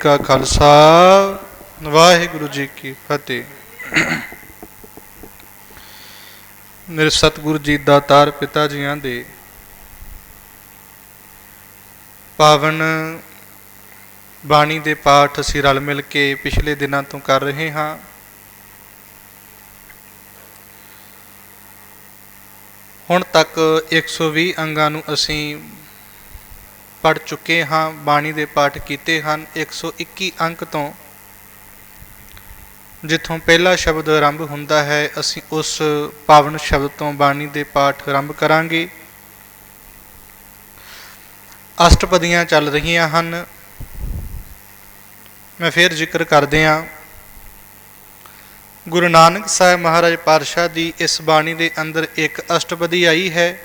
ਕਾ ਖਾਲਸਾ। ਵਾਹਿਗੁਰੂ ਜੀ ਕੀ ਫਤਿਹ। ਮੇਰੇ ਸਤਿਗੁਰੂ ਜੀ ਦਾਤਾਰ ਪਿਤਾ ਜੀਆਂ ਦੇ ਪਾਵਨ ਬਾਣੀ ਦੇ ਪਾਠ ਅਸੀਂ ਰਲ ਮਿਲ ਕੇ ਪਿਛਲੇ ਦਿਨਾਂ ਤੋਂ ਕਰ ਰਹੇ ਹਾਂ। ਹੁਣ ਤੱਕ 120 ਅੰਗਾਂ ਨੂੰ ਅਸੀਂ ਪੜ ਚੁੱਕੇ ਹਾਂ, ਬਾਣੀ ਦੇ ਪਾਠ ਕੀਤੇ ਹਨ। 121 ਅੰਕ ਤੋਂ ਜਿੱਥੋਂ ਪਹਿਲਾ ਸ਼ਬਦ ਆਰੰਭ ਹੁੰਦਾ ਹੈ, ਅਸੀਂ ਉਸ ਪਾਵਨ ਸ਼ਬਦ ਤੋਂ ਬਾਣੀ ਦੇ ਪਾਠ ਆਰੰਭ ਕਰਾਂਗੇ। ਅਸ਼ਟਪਦੀਆਂ ਚੱਲ ਰਹੀਆਂ ਹਨ। ਮੈਂ ਫੇਰ ਜ਼ਿਕਰ ਕਰਦੇ ਹਾਂ। ਗੁਰੂ ਨਾਨਕ ਸਾਹਿਬ ਮਹਾਰਾਜ ਪਾਤਸ਼ਾਹ ਦੀ ਇਸ ਬਾਣੀ ਦੇ ਅੰਦਰ ਇੱਕ ਅਸ਼ਟਪਦੀ ਆਈ ਹੈ।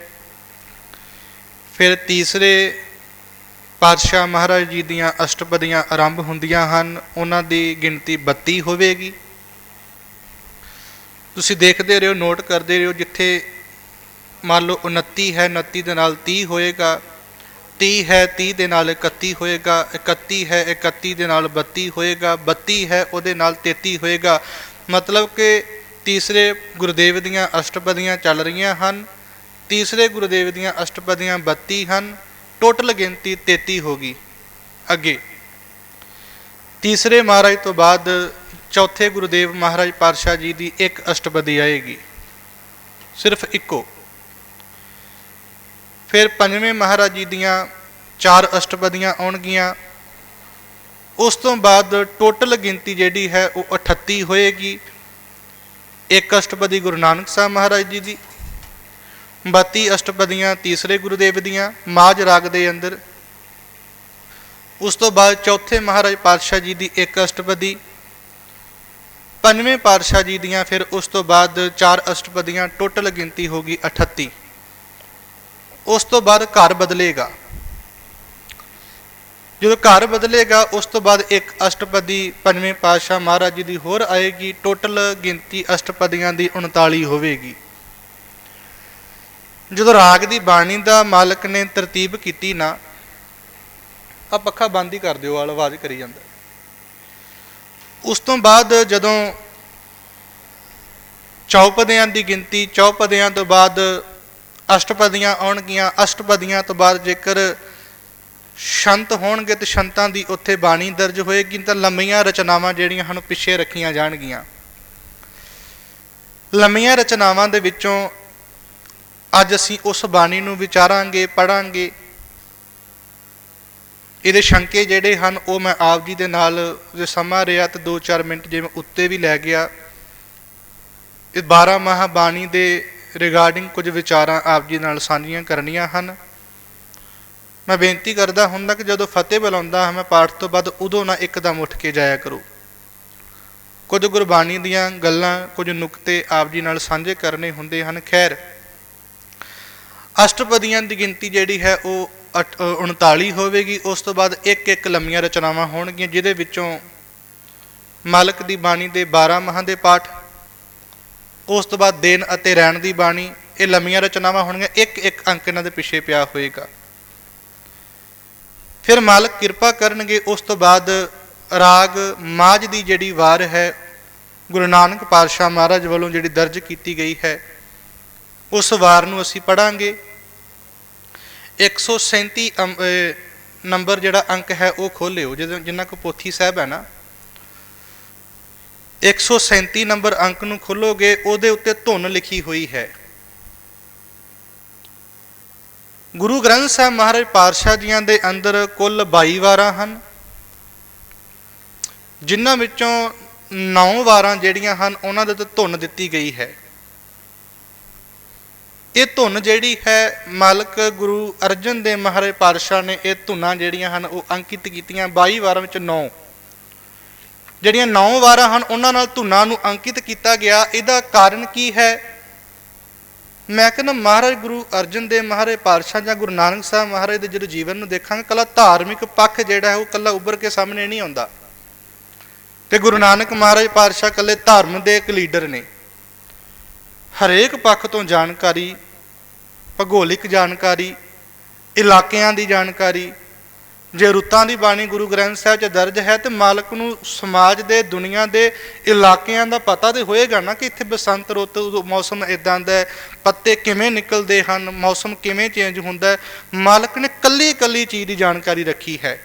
ਫਿਰ ਤੀਸਰੇ ਪਾਤਸ਼ਾਹ ਮਹਾਰਾਜ ਜੀ ਦੀਆਂ ਅਸ਼ਟਪਦੀਆਂ ਆਰੰਭ ਹੁੰਦੀਆਂ ਹਨ, ਉਹਨਾਂ ਦੀ ਗਿਣਤੀ 32 ਹੋਵੇਗੀ। ਤੁਸੀਂ ਦੇਖਦੇ ਰਹੋ, ਨੋਟ ਕਰਦੇ ਰਹੋ, ਜਿੱਥੇ ਮੰਨ ਲਓ 29 ਹੈ 29 ਦੇ ਨਾਲ 30 ਹੋਏਗਾ 30 ਹੈ 30 ਦੇ ਨਾਲ 31 ਹੋਏਗਾ 31 ਹੈ 31 ਦੇ ਨਾਲ 32 ਹੋਏਗਾ 32 ਹੈ, ਉਹਦੇ ਨਾਲ 33 ਹੋਏਗਾ। ਮਤਲਬ ਕਿ ਤੀਸਰੇ ਗੁਰਦੇਵ ਦੀਆਂ ਅਸ਼ਟਪਦੀਆਂ ਚੱਲ ਰਹੀਆਂ ਹਨ, ਤੀਸਰੇ ਗੁਰਦੇਵ ਦੀਆਂ ਅਸ਼ਟਪਦੀਆਂ 32 ਹਨ ਟੋਟਲ ਗਿਣਤੀ 33 ਹੋ ਗਈ ਅੱਗੇ। ਤੀਸਰੇ ਮਹਾਰਾਜ ਤੋਂ ਬਾਅਦ ਚੌਥੇ ਗੁਰਦੇਵ ਮਹਾਰਾਜ ਪਾਤਸ਼ਾਹ ਜੀ ਦੀ ਇੱਕ ਅਸ਼ਟਪਦੀ ਆਏਗੀ। ਸਿਰਫ ਇੱਕੋ। ਫਿਰ ਪੰਜਵੇਂ ਮਹਾਰਾਜ ਜੀ ਦੀਆਂ ਚਾਰ ਅਸ਼ਟਪਦੀਆਂ ਆਉਣਗੀਆਂ। ਉਸ ਤੋਂ ਬਾਅਦ ਟੋਟਲ ਗਿਣਤੀ ਜਿਹੜੀ ਹੈ, ਉਹ 38 ਹੋਏਗੀ। ਇੱਕ ਅਸ਼ਟਪਦੀ ਗੁਰੂ ਨਾਨਕ ਸਾਹਿਬ ਮਹਾਰਾਜ ਜੀ ਦੀ 32 ਅਸ਼ਟਪਦੀਆਂ ਤੀਸਰੇ ਗੁਰੂਦੇਵ ਦੀਆਂ ਮਾਜ ਰਾਗ ਦੇ ਅੰਦਰ। ਉਸ ਤੋਂ ਬਾਅਦ ਚੌਥੇ ਮਹਾਰਾਜ ਪਾਤਸ਼ਾਹ ਜੀ ਦੀ ਇੱਕ ਅਸ਼ਟਪਦੀ। ਪੰਜਵੇਂ ਪਾਤਸ਼ਾਹ ਜੀ ਦੀਆਂ ਫਿਰ ਉਸ ਤੋਂ ਬਾਅਦ ਚਾਰ ਅਸ਼ਟਪਦੀਆਂ, ਟੋਟਲ ਗਿਣਤੀ ਹੋ ਗਈ 38 ਉਸ ਤੋਂ ਬਾਅਦ ਘਰ ਬਦਲੇਗਾ। ਜਦੋਂ ਘਰ ਬਦਲੇਗਾ, ਉਸ ਤੋਂ ਬਾਅਦ ਇੱਕ ਅਸ਼ਟਪਦੀ ਪੰਜਵੇਂ ਪਾਤਸ਼ਾਹ ਮਹਾਰਾਜ ਜੀ ਦੀ ਹੋਰ ਆਏਗੀ। ਟੋਟਲ ਗਿਣਤੀ ਅਸ਼ਟਪਦੀਆਂ ਦੀ 39 ਹੋਵੇਗੀ। ਜਦੋਂ ਰਾਗ ਦੀ ਬਾਣੀ ਦਾ ਮਾਲਕ ਨੇ ਤਰਤੀਬ ਕੀਤੀ ਨਾ ਆ ਪੱਖਾ ਬੰਦ ਹੀ ਕਰ ਦਿਓ ਆਲ ਆਵਾਜ਼ ਕਰੀ ਜਾਂਦਾ। ਉਸ ਤੋਂ ਬਾਅਦ ਜਦੋਂ ਚੌਪਦਿਆਂ ਦੀ ਗਿਣਤੀ, ਚੌਪਦਿਆਂ ਤੋਂ ਬਾਅਦ ਅਸ਼ਟਪਦੀਆਂ ਆਉਣਗੀਆਂ, ਅਸ਼ਟਪਦੀਆਂ ਤੋਂ ਬਾਅਦ ਜੇਕਰ ਸ਼ੰਤ ਹੋਣਗੇ ਤੇ ਸ਼ੰਤਾਂ ਦੀ ਉੱਥੇ ਬਾਣੀ ਦਰਜ ਹੋਏਗੀ, ਤਾਂ ਲੰਮੀਆਂ ਰਚਨਾਵਾਂ ਜਿਹੜੀਆਂ ਹਨ ਪਿੱਛੇ ਰੱਖੀਆਂ ਜਾਣਗੀਆਂ। ਲੰਮੀਆਂ ਰਚਨਾਵਾਂ ਦੇ ਵਿੱਚੋਂ ਅੱਜ ਅਸੀਂ ਉਸ ਬਾਣੀ ਨੂੰ ਵਿਚਾਰਾਂਗੇ ਪੜਾਂਗੇ ਇਹਦੇ ਸ਼ੰਕੇ ਜਿਹੜੇ ਹਨ, ਉਹ ਮੈਂ ਆਪ ਜੀ ਦੇ ਨਾਲ ਜੇ ਸਮਾਂ ਰਿਹਾ ਤਾਂ 2-4 ਮਿੰਟ ਜਿਵੇਂ ਉੱਤੇ ਵੀ ਲੈ ਗਿਆ। ਇਹ 12 ਮਹਾ ਬਾਣੀ ਦੇ ਰਿਗਾਰਡਿੰਗ ਕੁਝ ਵਿਚਾਰਾਂ ਆਪ ਜੀ ਨਾਲ ਸਾਂਝੀਆਂ ਕਰਨੀਆਂ ਹਨ। ਮੈਂ ਬੇਨਤੀ ਕਰਦਾ ਹੁੰਦਾ ਕਿ ਜਦੋਂ ਫਤਿਹ ਬੁਲਾਉਂਦਾ ਹਾਂ, ਮੈਂ ਪਾਠ ਤੋਂ ਬਾਅਦ ਉਦੋਂ ਨਾ ਇੱਕਦਮ ਉੱਠ ਕੇ ਜਾਇਆ ਕਰੋ। ਕੁਝ ਗੁਰਬਾਣੀ ਦੀਆਂ ਗੱਲਾਂ, ਕੁਝ ਨੁਕਤੇ ਆਪ ਜੀ ਨਾਲ ਸਾਂਝੇ ਕਰਨੇ ਹੁੰਦੇ ਹਨ। ਖੈਰ ਅਸ਼ਟਪਦੀਆਂ ਦੀ ਗਿਣਤੀ ਜਿਹੜੀ ਹੈ ਉਹ 39 ਹੋਵੇਗੀ, ਉਸ ਤੋਂ ਬਾਅਦ ਇੱਕ ਇੱਕ ਲੰਮੀਆਂ ਰਚਨਾਵਾਂ ਹੋਣਗੀਆਂ, ਜਿਹਦੇ ਵਿੱਚੋਂ ਮਾਲਕ ਦੀ ਬਾਣੀ ਦੇ 12 ਮਹਾਂ ਦੇ ਪਾਠ, ਉਸ ਤੋਂ ਬਾਅਦ ਦੇਨ ਅਤੇ ਰਹਿਣ ਦੀ ਬਾਣੀ, ਇਹ ਲੰਮੀਆਂ ਰਚਨਾਵਾਂ ਹੋਣਗੀਆਂ ਇੱਕ ਇੱਕ ਅੰਕ ਇਹਨਾਂ ਦੇ ਪਿੱਛੇ ਪਿਆ ਹੋਏਗਾ। ਫਿਰ ਮਾਲਕ ਕਿਰਪਾ ਕਰਨਗੇ, ਉਸ ਤੋਂ ਬਾਅਦ ਰਾਗ ਮਾਜ ਦੀ ਜਿਹੜੀ ਵਾਰ ਹੈ, ਗੁਰੂ ਨਾਨਕ ਪਾਤਸ਼ਾਹ ਮਹਾਰਾਜ ਵੱਲੋਂ ਜਿਹੜੀ ਦਰਜ ਕੀਤੀ ਗਈ ਹੈ ਉਸ ਵਾਰ ਨੂੰ ਅਸੀਂ ਪੜਾਂਗੇ 137 ਅੰਬ- ਨੰਬਰ ਜਿਹੜਾ ਅੰਕ ਹੈ ਉਹ ਖੋਲਿਓ ਜਦੋਂ ਜਿੰਨਾ ਕੋ ਪੋਥੀ ਸਾਹਿਬ ਹੈ ਨਾ। 137 ਨੰਬਰ ਅੰਕ ਨੂੰ ਖੋਲੋਗੇ, ਉਹਦੇ ਉੱਤੇ ਧੁਨ ਲਿਖੀ ਹੋਈ ਹੈ। ਗੁਰੂ ਗ੍ਰੰਥ ਸਾਹਿਬ ਮਹਾਰਾਜ ਪਾਤਸ਼ਾਹ ਜੀਆਂ ਦੇ ਅੰਦਰ ਕੁੱਲ 22 ਵਾਰਾਂ ਹਨ। ਜਿਨ੍ਹਾਂ ਵਿੱਚੋਂ 9 ਵਾਰਾਂ ਜਿਹੜੀਆਂ ਹਨ, ਉਹਨਾਂ ਦੇ ਉੱਤੇ ਧੁਨ ਦਿੱਤੀ ਗਈ ਹੈ। ਇਹ ਧੁਨ ਜਿਹੜੀ ਹੈ, ਮਾਲਕ ਗੁਰੂ ਅਰਜਨ ਦੇਵ ਮਹਾਰੇ ਪਾਤਸ਼ਾਹ ਨੇ ਇਹ ਧੁਨਾਂ ਜਿਹੜੀਆਂ ਹਨ, ਉਹ ਅੰਕਿਤ ਕੀਤੀਆਂ 22 ਵਾਰਾਂ ਵਿੱਚ 9 ਜਿਹੜੀਆਂ 9 ਵਾਰਾਂ ਹਨ, ਉਹਨਾਂ ਨਾਲ ਧੁਨਾਂ ਨੂੰ ਅੰਕਿਤ ਕੀਤਾ ਗਿਆ। ਇਹਦਾ ਕਾਰਨ ਕੀ ਹੈ? ਮੈਂ ਕਹਿੰਦਾ ਮਹਾਰਾਜ ਗੁਰੂ ਅਰਜਨ ਦੇਵ ਮਹਾਰਾਜ ਪਾਤਸ਼ਾਹ ਜਾਂ ਗੁਰੂ ਨਾਨਕ ਸਾਹਿਬ ਮਹਾਰਾਜ ਦੇ ਜਦੋਂ ਜੀਵਨ ਨੂੰ ਦੇਖਾਂਗੇ, ਕੱਲਾ ਧਾਰਮਿਕ ਪੱਖ ਜਿਹੜਾ ਹੈ, ਉਹ ਕੱਲਾ ਉੱਭਰ ਕੇ ਸਾਹਮਣੇ ਨਹੀਂ ਆਉਂਦਾ। ਤੇ ਗੁਰੂ ਨਾਨਕ ਮਹਾਰਾਜ ਪਾਤਸ਼ਾਹ ਕੱਲੇ ਧਰਮ ਦੇ ਇੱਕ ਲੀਡਰ ਨੇ। ਹਰੇਕ ਪੱਖ ਤੋਂ ਜਾਣਕਾਰੀ, ਭੂਗੋਲਿਕ ਜਾਣਕਾਰੀ, ਇਲਾਕਿਆਂ ਦੀ ਜਾਣਕਾਰੀ, ਜੇ ਰੁੱਤਾਂ ਦੀ ਬਾਣੀ ਗੁਰੂ ਗ੍ਰੰਥ ਸਾਹਿਬ 'ਚ ਦਰਜ ਹੈ ਤੇ ਮਾਲਕ ਨੂੰ ਸਮਾਜ ਦੇ, ਦੁਨੀਆ ਦੇ ਇਲਾਕਿਆਂ ਦਾ ਪਤਾ ਤੇ ਹੋਏਗਾ ਨਾ ਕਿ ਇੱਥੇ ਬਸੰਤ ਰੁੱਤ ਮੌਸਮ ਇਦਾਂ ਦਾ ਹੈ, ਪੱਤੇ ਕਿਵੇਂ ਨਿਕਲਦੇ ਹਨ, ਮੌਸਮ ਕਿਵੇਂ ਚੇਂਜ ਹੁੰਦਾ ਹੈ, ਮਾਲਕ ਨੇ ਕੱਲੀ ਕੱਲੀ ਚੀਜ਼ ਦੀ ਜਾਣਕਾਰੀ ਰੱਖੀ ਹੈ।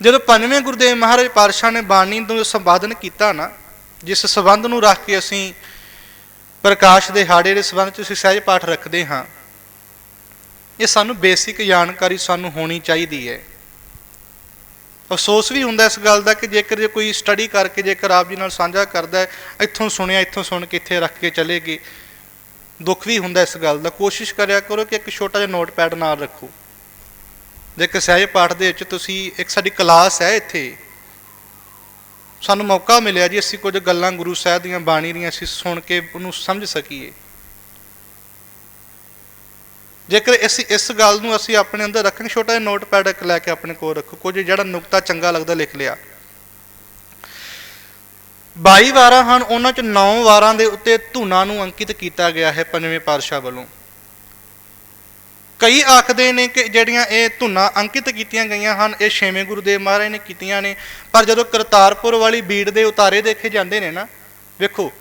ਜਦੋਂ ਪੰਜਵੇਂ ਗੁਰਦੇਵ ਮਹਾਰਾਜ ਪਾਤਸ਼ਾਹ ਨੇ ਬਾਣੀ ਨੂੰ ਸੰਪਾਦਨ ਕੀਤਾ ਨਾ, ਜਿਸ ਸਬੰਧ ਨੂੰ ਰੱਖ ਕੇ ਅਸੀਂ ਪ੍ਰਕਾਸ਼ ਦੇ ਹਾੜੇ ਦੇ ਸੰਬੰਧ 'ਚ ਅਸੀਂ ਸਹਿਜ ਪਾਠ ਰੱਖਦੇ ਹਾਂ। ਇਹ ਸਾਨੂੰ ਬੇਸਿਕ ਜਾਣਕਾਰੀ ਸਾਨੂੰ ਹੋਣੀ ਚਾਹੀਦੀ ਹੈ। ਅਫਸੋਸ ਵੀ ਹੁੰਦਾ ਇਸ ਗੱਲ ਦਾ ਕਿ ਜੇਕਰ ਜੇ ਕੋਈ ਸਟੱਡੀ ਕਰਕੇ ਜੇਕਰ ਆਪ ਜੀ ਨਾਲ ਸਾਂਝਾ ਕਰਦਾ ਇੱਥੋਂ ਸੁਣਿਆ, ਇੱਥੋਂ ਸੁਣ ਕੇ ਇੱਥੇ ਰੱਖ ਕੇ ਚਲੇ ਗਏ। ਦੁੱਖ ਵੀ ਹੁੰਦਾ ਇਸ ਗੱਲ ਦਾ। ਕੋਸ਼ਿਸ਼ ਕਰਿਆ ਕਰੋ ਕਿ ਇੱਕ ਛੋਟਾ ਜਿਹਾ ਨੋਟਪੈਡ ਨਾਲ ਰੱਖੋ। ਜੇਕਰ ਸਹਿਜ ਪਾਠ ਦੇ ਵਿੱਚ ਤੁਸੀਂ, ਇੱਕ ਸਾਡੀ ਕਲਾਸ ਹੈ ਇੱਥੇ ਸਾਨੂੰ ਮੌਕਾ ਮਿਲਿਆ ਜੀ, ਅਸੀਂ ਕੁਝ ਗੱਲਾਂ ਗੁਰੂ ਸਾਹਿਬ ਦੀਆਂ ਬਾਣੀ ਦੀਆਂ ਅਸੀਂ ਸੁਣ ਕੇ ਉਹਨੂੰ ਸਮਝ ਸਕੀਏ। ਜੇਕਰ ਅਸੀਂ ਇਸ ਗੱਲ ਨੂੰ ਅਸੀਂ ਆਪਣੇ ਅੰਦਰ ਰੱਖਣ ਛੋਟਾ ਜਿਹਾ ਨੋਟਪੈਡ ਇੱਕ ਲੈ ਕੇ ਆਪਣੇ ਕੋਲ ਰੱਖੋ, ਕੁਝ ਜਿਹੜਾ ਨੁਕਤਾ ਚੰਗਾ ਲੱਗਦਾ ਲਿਖ ਲਿਆ। 22 ਵਾਰਾਂ ਹਨ, ਉਹਨਾਂ ਚ 9 ਵਾਰਾਂ ਦੇ ਉੱਤੇ ਧੁਨਾਂ ਨੂੰ ਅੰਕਿਤ ਕੀਤਾ ਗਿਆ ਹੈ ਪੰਜਵੇਂ ਪਾਤਸ਼ਾਹ ਵੱਲੋਂ। ਕਈ ਆਖਦੇ ਨੇ ਕਿ ਜਿਹੜੀਆਂ ਇਹ ਧੁਨਾਂ ਅੰਕਿਤ ਕੀਤੀਆਂ ਗਈਆਂ ਹਨ, ਇਹ ਛੇਵੇਂ ਗੁਰੂ ਦੇਵ ਮਹਾਰਾਜ ਨੇ ਕੀਤੀਆਂ ਨੇ। ਪਰ ਜਦੋਂ ਕਰਤਾਰਪੁਰ ਵਾਲੀ ਬੀੜ ਦੇ ਉਤਾਰੇ ਦੇਖੇ ਜਾਂਦੇ ਨੇ ਨਾ, ਵੇਖੋ,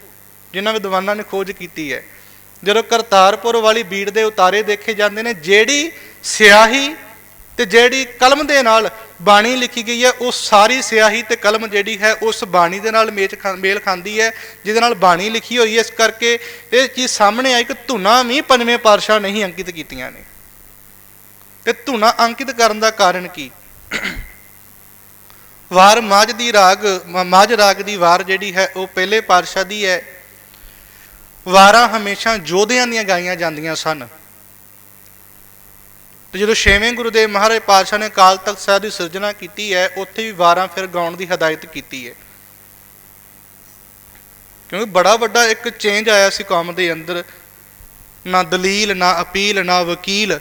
ਜਿਨ੍ਹਾਂ ਵਿਦਵਾਨਾਂ ਨੇ ਖੋਜ ਕੀਤੀ ਹੈ। ਜਦੋਂ ਕਰਤਾਰਪੁਰ ਵਾਲੀ ਬੀੜ ਦੇ ਉਤਾਰੇ ਦੇਖੇ ਜਾਂਦੇ ਨੇ, ਜਿਹੜੀ ਸਿਆਹੀ ਤੇ ਜਿਹੜੀ ਕਲਮ ਦੇ ਨਾਲ ਬਾਣੀ ਲਿਖੀ ਗਈ ਹੈ, ਉਹ ਸਾਰੀ ਸਿਆਹੀ ਤੇ ਕਲਮ ਜਿਹੜੀ ਹੈ, ਉਸ ਬਾਣੀ ਦੇ ਨਾਲ ਮੇਚ ਖਾ- ਮੇਲ ਖਾਂਦੀ ਹੈ, ਜਿਹਦੇ ਨਾਲ ਬਾਣੀ ਲਿਖੀ ਹੋਈ ਹੈ। ਇਸ ਕਰਕੇ ਇਹ ਚੀਜ਼ ਸਾਹਮਣੇ ਆਈ ਕਿ ਧੁਨਾਂ ਵੀ ਪੰਜਵੇਂ ਪਾਤਸ਼ਾਹ ਨਹੀਂ ਅੰਕਿਤ ਕੀਤੀਆਂ ਨੇ। ਤੇ ਧੁਨਾਂ ਅੰਕਿਤ ਕਰਨ ਦਾ ਕਾਰਨ ਕੀ? ਵਾਰ ਮਾਝ ਦੀ ਰਾਗ ਮਾਝ ਰਾਗ ਦੀ ਵਾਰ ਜਿਹੜੀ ਹੈ, ਉਹ ਪਹਿਲੇ ਪਾਤਸ਼ਾਹ ਦੀ ਹੈ। ਵਾਰਾਂ ਹਮੇਸ਼ਾ ਯੋਧਿਆਂ ਦੀਆਂ ਗਾਈਆਂ ਜਾਂਦੀਆਂ ਸਨ। ਤੇ ਜਦੋਂ ਛੇਵੇਂ ਗੁਰੂ ਗੁਰੂਦੇਵ ਮਹਾਰਾਜ ਪਾਤਸ਼ਾਹ ਨੇ ਕਾਲ ਤਖਤ ਸਾਹਿਬ ਦੀ ਸਿਰਜਣਾ ਕੀਤੀ ਹੈ, ਉੱਥੇ ਵੀ ਵਾਰਾਂ ਫਿਰ ਗਾਉਣ ਦੀ ਹਦਾਇਤ ਕੀਤੀ ਹੈ। ਕਿਉਂਕਿ ਬੜਾ ਵੱਡਾ ਇੱਕ ਚੇਂਜ ਆਇਆ ਸੀ ਕੌਮ ਦੇ ਅੰਦਰ। ਨਾ ਦਲੀਲ, ਨਾ ਅਪੀਲ, ਨਾ ਵਕੀਲ।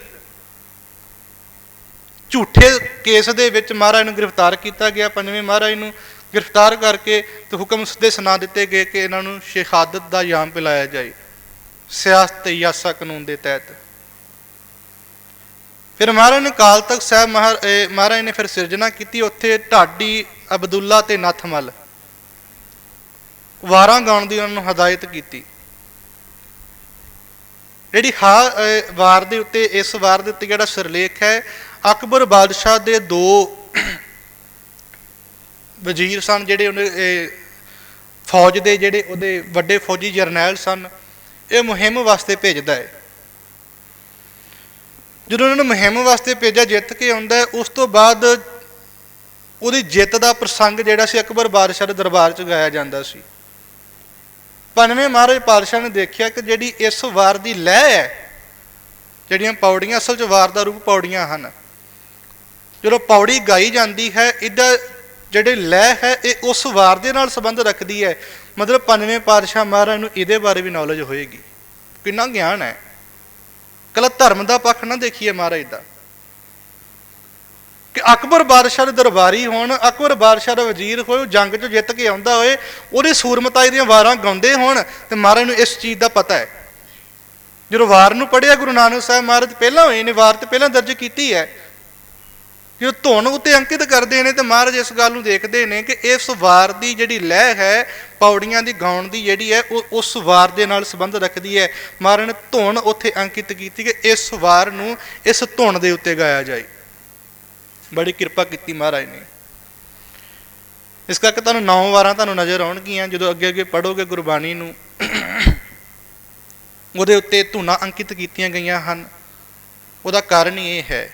ਝੂਠੇ ਕੇਸ ਦੇ ਵਿੱਚ ਮਹਾਰਾਜ ਨੂੰ ਗ੍ਰਿਫਤਾਰ ਕੀਤਾ ਗਿਆ। ਪੰਜਵੇਂ ਮਹਾਰਾਜ ਨੂੰ ਗ੍ਰਿਫਤਾਰ ਕਰਕੇ ਤੇ ਹੁਕਮ ਦੇ ਸੁਣਾ ਦਿੱਤੇ ਗਏ ਕਿ ਇਹਨਾਂ ਨੂੰ ਸ਼ਹਾਦਤ ਦਾ ਯਾਮ ਪਿਲਾਇਆ ਜਾਏ। ਸਿਆਸਤ ਤੇ ਯਾਸਾ ਕਾਨੂੰਨ ਦੇ ਤਹਿਤ। ਫਿਰ ਮਹਾਰਾਜ ਨੇ ਕਾਲ ਤਖਤ ਸਾਹਿਬ ਮਹਾ- ਮਹਾਰਾਜ ਨੇ ਫਿਰ ਸਿਰਜਣਾ ਕੀਤੀ। ਉੱਥੇ ਢਾਡੀ ਅਬਦੁੱਲਾ ਤੇ ਨਥਮਲ ਵਾਰਾਂ ਗਾਉਣ ਦੀ ਉਹਨਾਂ ਨੂੰ ਹਦਾਇਤ ਕੀਤੀ। ਜਿਹੜੀ ਹਾ ਵਾਰ ਦੇ ਉੱਤੇ, ਇਸ ਵਾਰ ਦੇ ਉੱਤੇ ਜਿਹੜਾ ਸਿਰਲੇਖ ਹੈ ਅਕਬਰ ਬਾਦਸ਼ਾਹ ਦੇ ਦੋ ਵਜ਼ੀਰ ਸਨ ਜਿਹੜੇ ਉਹਨੇ ਫੌਜ ਦੇ ਜਿਹੜੇ ਉਹਦੇ ਵੱਡੇ ਫੌਜੀ ਜਰਨੈਲ ਸਨ, ਇਹ ਮੁਹਿੰਮ ਵਾਸਤੇ ਭੇਜਦਾ ਹੈ। ਜਦੋਂ ਉਹਨਾਂ ਨੂੰ ਮੁਹਿੰਮ ਵਾਸਤੇ ਭੇਜਿਆ, ਜਿੱਤ ਕੇ ਆਉਂਦਾ ਉਸ ਤੋਂ ਬਾਅਦ ਉਹਦੀ ਜਿੱਤ ਦਾ ਪ੍ਰਸੰਗ ਜਿਹੜਾ ਸੀ, ਅਕਬਰ ਬਾਦਸ਼ਾਹ ਦੇ ਦਰਬਾਰ 'ਚ ਗਾਇਆ ਜਾਂਦਾ ਸੀ। ਪੰਜਵੇਂ ਮਹਾਰਾਜ ਪਾਤਸ਼ਾਹ ਨੇ ਦੇਖਿਆ ਕਿ ਜਿਹੜੀ ਇਸ ਵਾਰ ਦੀ ਲਹਿ ਹੈ, ਜਿਹੜੀਆਂ ਪੌੜੀਆਂ ਅਸਲ 'ਚ ਵਾਰ ਦਾ ਰੂਪ ਪੌੜੀਆਂ ਹਨ ਜਦੋਂ ਪੌੜੀ ਗਾਈ ਜਾਂਦੀ ਹੈ, ਇਹਦਾ ਜਿਹੜੇ ਲੈ ਹੈ, ਇਹ ਉਸ ਵਾਰ ਦੇ ਨਾਲ ਸੰਬੰਧ ਰੱਖਦੀ ਹੈ। ਮਤਲਬ ਪੰਜਵੇਂ ਪਾਤਸ਼ਾਹ ਮਹਾਰਾਜ ਨੂੰ ਇਹਦੇ ਬਾਰੇ ਵੀ ਨੌਲੇਜ ਹੋਏਗੀ। ਕਿੰਨਾ ਗਿਆਨ ਹੈ। ਕੱਲਾ ਧਰਮ ਦਾ ਪੱਖ ਨਾ ਦੇਖੀਏ ਮਹਾਰਾਜ ਦਾ। ਕਿ ਅਕਬਰ ਬਾਦਸ਼ਾਹ ਦੇ ਦਰਬਾਰੀ ਹੋਣ, ਅਕਬਰ ਬਾਦਸ਼ਾਹ ਦਾ ਵਜ਼ੀਰ ਹੋਏ ਉਹ ਜੰਗ 'ਚ ਜਿੱਤ ਕੇ ਆਉਂਦਾ ਹੋਏ, ਉਹਦੀ ਸੂਰਮਤਾਈ ਦੀਆਂ ਵਾਰਾਂ ਗਾਉਂਦੇ ਹੋਣ, ਤੇ ਮਹਾਰਾਜ ਨੂੰ ਇਸ ਚੀਜ਼ ਦਾ ਪਤਾ ਹੈ। ਜਦੋਂ ਵਾਰ ਨੂੰ ਪੜਿਆ ਗੁਰੂ ਨਾਨਕ ਸਾਹਿਬ ਮਹਾਰਾਜ, ਪਹਿਲਾਂ ਹੋਏ ਨੇ ਵਾਰ ਤੇ ਪਹਿਲਾਂ ਦਰਜ ਕੀਤੀ ਹੈ ਜਦੋਂ ਧੁਨ ਉੱਤੇ ਅੰਕਿਤ ਕਰਦੇ ਨੇ ਤੇ ਮਹਾਰਾਜ ਇਸ ਗੱਲ ਨੂੰ ਦੇਖਦੇ ਨੇ ਕਿ ਇਸ ਵਾਰ ਦੀ ਜਿਹੜੀ ਲਹਿ ਹੈ, ਪੌੜੀਆਂ ਦੀ ਗਾਉਣ ਦੀ ਜਿਹੜੀ ਹੈ, ਉਹ ਉਸ ਵਾਰ ਦੇ ਨਾਲ ਸੰਬੰਧ ਰੱਖਦੀ ਹੈ। ਮਹਾਰਾਜ ਨੇ ਧੁਨ ਉੱਥੇ ਅੰਕਿਤ ਕੀਤੀ ਕਿ ਇਸ ਵਾਰ ਨੂੰ ਇਸ ਧੁਨ ਦੇ ਉੱਤੇ ਗਾਇਆ ਜਾਏ। ਬੜੀ ਕਿਰਪਾ ਕੀਤੀ ਮਹਾਰਾਜ ਨੇ। ਇਸ ਕਰਕੇ ਤੁਹਾਨੂੰ ਨੌ ਵਾਰਾਂ ਤੁਹਾਨੂੰ ਨਜ਼ਰ ਆਉਣਗੀਆਂ। ਜਦੋਂ ਅੱਗੇ ਅੱਗੇ ਪੜੋਗੇ ਗੁਰਬਾਣੀ ਨੂੰ, ਉਹਦੇ ਉੱਤੇ ਧੁਨਾਂ ਅੰਕਿਤ ਕੀਤੀਆਂ ਗਈਆਂ ਹਨ। ਉਹਦਾ ਕਾਰਨ ਇਹ ਹੈ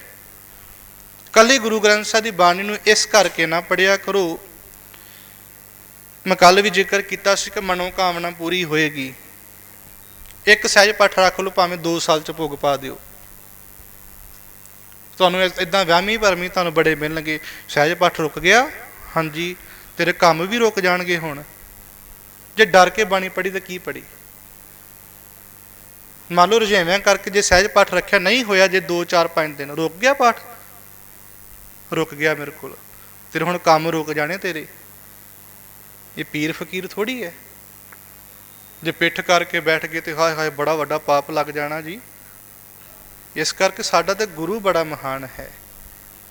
ਕੱਲੀ ਗੁਰੂ ਗ੍ਰੰਥ ਸਾਹਿਬ ਦੀ ਬਾਣੀ ਨੂੰ ਇਸ ਕਰਕੇ ਨਾ ਪੜਿਆ ਕਰੋ। ਮੈਂ ਕੱਲ ਵੀ ਜ਼ਿਕਰ ਕੀਤਾ ਸੀ ਕਿ ਮਨੋ ਕਾਮਨਾ ਪੂਰੀ ਹੋਏਗੀ। ਇੱਕ ਸਹਿਜ ਪਾਠ ਰੱਖ ਲਓ, ਭਾਵੇਂ 2 ਸਾਲ ਚ ਭੋਗ ਪਾ ਦਿਓ। ਤੁਹਾਨੂੰ ਇਦਾਂ ਵਹਿਮੀ ਭਰਮੀ ਤੁਹਾਨੂੰ ਬੜੇ ਮਿਲਣਗੇ। ਸਹਿਜ ਪਾਠ ਰੁਕ ਗਿਆ, ਹਾਂਜੀ, ਤੇਰੇ ਕੰਮ ਵੀ ਰੁਕ ਜਾਣਗੇ ਹੁਣ। ਜੇ ਡਰ ਕੇ ਬਾਣੀ ਪੜੀ ਤਾਂ ਕੀ ਪੜੀ ਮੰਨ ਲਓ ਰੁਝੇਵਿਆਂ ਕਰਕੇ ਜੇ ਸਹਿਜ ਪਾਠ ਰੱਖਿਆ ਨਹੀਂ ਹੋਇਆ, ਜੇ 2 4 5 ਦਿਨ ਰੁਕ ਗਿਆ ਪਾਠ ਰੁਕ ਗਿਆ ਮੇਰੇ ਕੋਲ। ਤੇਰੇ ਹੁਣ ਕੰਮ ਰੁਕ ਜਾਣੇ ਤੇਰੇ। ਇਹ ਪੀਰ ਫਕੀਰ ਥੋੜੀ ਹੈ। ਜੇ ਪਿੱਠ ਕਰਕੇ ਬੈਠ ਗਏ ਤੇ ਹਾਏ ਹਾਏ ਬੜਾ ਵੱਡਾ ਪਾਪ ਲੱਗ ਜਾਣਾ ਜੀ। ਇਸ ਕਰਕੇ ਸਾਡਾ ਤੇ ਗੁਰੂ ਬੜਾ ਮਹਾਨ ਹੈ।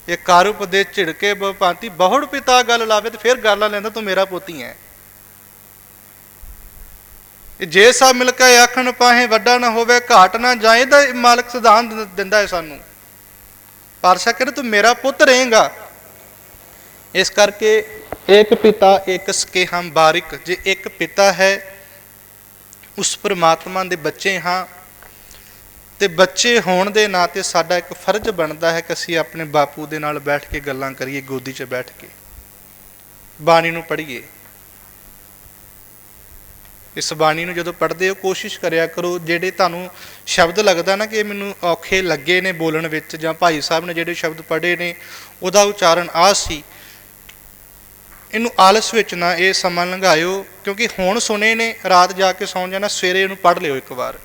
ਇਹ ਕਾਰੂਪ ਦੇ ਝਿੜਕੇ ਭਾਂਤੀ ਬਹੁੜ ਪਿਤਾ ਗੱਲ ਲਾਵੇ ਤੇ ਫਿਰ ਗਾਲਾਂ ਲੈਂਦਾ ਤੂੰ ਮੇਰਾ ਪੋਤੀ ਹੈ। ਜੇ ਸਭ ਮਿਲ ਕੇ ਆਖਣ ਪਾਹੇ ਵੱਡਾ ਨਾ ਹੋਵੇ ਘਾਟ ਨਾ ਜਾਏ ਤਾਂ ਮਾਲਕ ਸਿਧਾਂਤ ਦਿੰਦਾ ਹੈ ਸਾਨੂੰ। ਪਾਤਸ਼ਾਹ ਕਹਿੰਦੇ, ਤੂੰ ਮੇਰਾ ਪੁੱਤ ਰਹੇਗਾ। ਇਸ ਕਰਕੇ ਇੱਕ ਪਿਤਾ, ਇੱਕ ਸਕੇ ਹਮ ਬਾਰਿਕ। ਜੇ ਇੱਕ ਪਿਤਾ ਹੈ, ਉਸ ਪਰਮਾਤਮਾ ਦੇ ਬੱਚੇ ਹਾਂ। ਤੇ ਬੱਚੇ ਹੋਣ ਦੇ ਨਾਤੇ ਸਾਡਾ ਇੱਕ ਫਰਜ਼ ਬਣਦਾ ਹੈ ਕਿ ਅਸੀਂ ਆਪਣੇ ਬਾਪੂ ਦੇ ਨਾਲ ਬੈਠ ਕੇ ਗੱਲਾਂ ਕਰੀਏ, ਗੋਦੀ 'ਚ ਬੈਠ ਕੇ। ਬਾਣੀ ਨੂੰ ਪੜ੍ਹੀਏ। ਇਸ ਬਾਣੀ ਨੂੰ ਜਦੋਂ ਪੜ੍ਹਦੇ ਹੋ ਕੋਸ਼ਿਸ਼ ਕਰਿਆ ਕਰੋ ਜਿਹੜੇ ਤੁਹਾਨੂੰ ਸ਼ਬਦ ਲੱਗਦਾ ਨਾ ਕਿ ਮੈਨੂੰ ਔਖੇ ਲੱਗੇ ਨੇ ਬੋਲਣ ਵਿੱਚ ਜਾਂ ਭਾਈ ਸਾਹਿਬ ਨੇ ਜਿਹੜੇ ਸ਼ਬਦ ਪੜ੍ਹੇ ਨੇ ਉਹਦਾ ਉਚਾਰਨ ਆ ਸੀ। ਇਹਨੂੰ ਆਲਸ ਵਿੱਚ ਨਾ ਇਹ ਸਮਾਂ ਲੰਘਾਇਓ ਕਿਉਂਕਿ ਹੁਣ ਸੁਣੇ ਨੇ ਰਾਤ ਜਾ ਕੇ ਸੌਂ ਜਾਣਾ ਸਵੇਰੇ ਇਹਨੂੰ ਪੜ੍ਹ ਲਿਓ ਇੱਕ ਵਾਰ।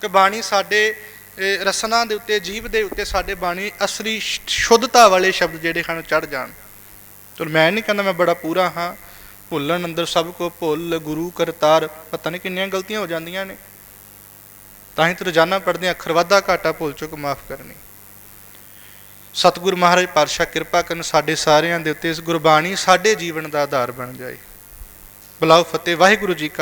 ਕਿ ਬਾਣੀ ਸਾਡੇ ਇਹ, ਰਸਨਾ ਦੇ ਉੱਤੇ ਜੀਵ ਦੇ ਉੱਤੇ ਸਾਡੇ ਬਾਣੀ ਅਸਲੀ ਸ਼ੁੱਧਤਾ ਵਾਲੇ ਸ਼ਬਦ ਜਿਹੜੇ ਹਨ ਚੜ ਜਾਣ। ਤੇ ਮੈਂ ਨਹੀਂ ਕਹਿੰਦਾ ਮੈਂ ਬੜਾ ਪੂਰਾ ਹਾਂ ਭੁੱਲਣ ਅੰਦਰ ਸਭ ਕੋ ਭੁੱਲ, ਗੁਰੂ ਕਰਤਾਰ। ਪਤਾ ਨਹੀਂ ਕਿੰਨੀਆਂ ਗਲਤੀਆਂ ਹੋ ਜਾਂਦੀਆਂ ਨੇ। ਤਾਂ ਹੀ ਤੇ ਰੋਜ਼ਾਨਾ ਪੜ੍ਹਦੇ ਅੱਖਰ ਵਾਧਾ ਘਾਟਾ, ਭੁੱਲ ਚੁੱਕ ਮਾਫ ਕਰਨੀ। ਸਤਿਗੁਰ ਮਹਾਰਾਜ, ਪਾਤਸ਼ਾਹ ਕਿਰਪਾ ਕਰਨ ਸਾਡੇ ਸਾਰਿਆਂ ਦੇ ਉੱਤੇ ਇਸ ਗੁਰਬਾਣੀ ਸਾਡੇ ਜੀਵਨ ਦਾ ਆਧਾਰ ਬਣ ਜਾਏ। ਬਲਾਉ ਫਤਿਹ, ਵਾਹਿਗੁਰੂ ਜੀ ਕਾ